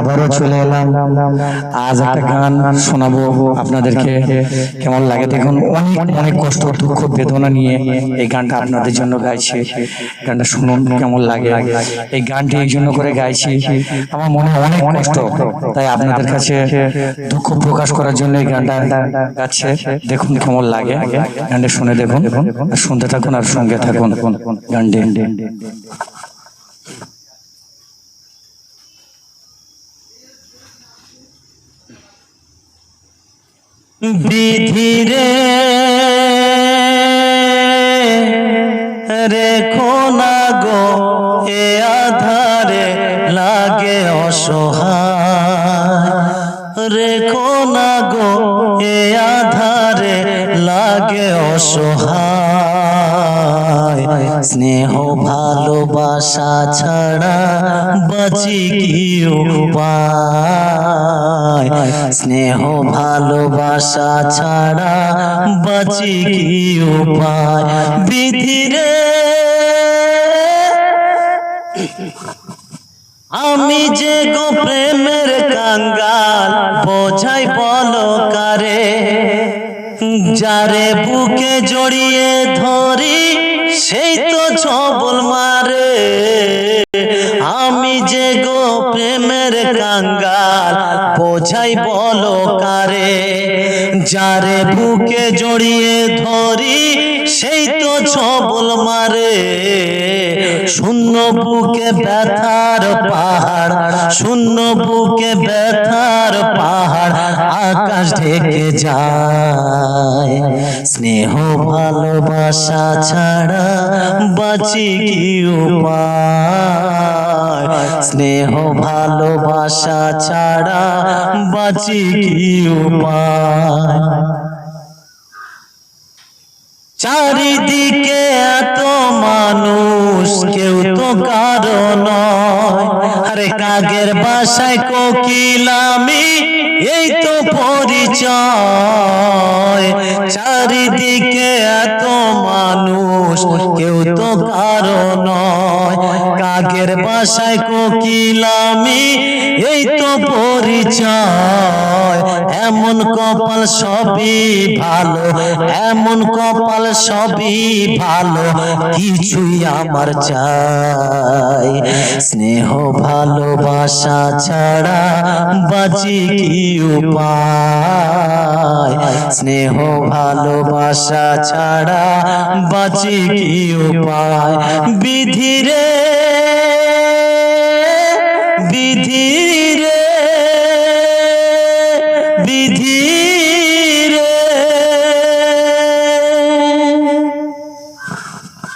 আবারও চলে এলাম। আজ একটা গান শোনাবো আপনাদেরকে। কেমন লাগে দেখুন, অনেক অনেক কষ্ট, দুঃখ, বেদনা নিয়ে এই গানটা আপনাদের জন্য গাইছি। গানটা শুনুন, কেমন লাগে। এই গানটি এই জন্য করে গাইছি, আমার মনে অনেক কষ্ট। তাই আপনাদের কাছে দুঃখ প্রকাশ করার জন্য এই গানটা গাচ্ছে। দেখুন, কেমন লাগে। গানটা শুনে দেখুন, শুনতে থাকুন আর সঙ্গে থাকুন। গানটি বিধিরে রেখো না গো, এ আধারে লাগে অসহায়। রেখো না গো, এ আধারে লাগে অসহায়। স্নেহ, ভালোবাসা ছাড়া বাঁচি কি উপায় স্নেহ, ভালোবাসা ছাড়া বাঁচি কি উপায় বিধিরে আমি যে গো প্রেমের কাঙ্গাল, বোঝাই বলো কারে? যারে বুকে জড়িয়ে ধরি সেই তো ছবল মারে। আমি যে গো প্রেমের কাঙ্গাল, বোঝাই বলো কারে। যারে বুকে জড়িয়ে ধরি, সেই তো ছবল মারে। বুকে ব্যথার পাহাড়, শূন্য বুকে ব্যথার পাহাড়, আকাশ ঢেকে যায়। স্নেহ, ভালোবাসা ছাড়া বাঁচি কি উপায়? স্নেহ, ভালোবাসা ছাড়া বাঁচি কি উপায়? চারিদিকে এত মানুষ, কেউ তো কারণ আরে কাগের বাসায় কোকিলামি এই তো পরিচয়। চারিদিকে এত মানুষ, কেউ তো কারণ কাগের বাসায় কোকিলামি এই তো পরিচয়। এমন কপাল সবই ভালো, এমন কপাল সবই ভালো, কিছুই আমার চাই। স্নেহ ভালোবাসা ছাড়া বাঁচি কি উপায়? স্নেহ ভালোবাসা ছাড়া বাঁচি কি উপায়? বিধিরে বিধিরে বিধি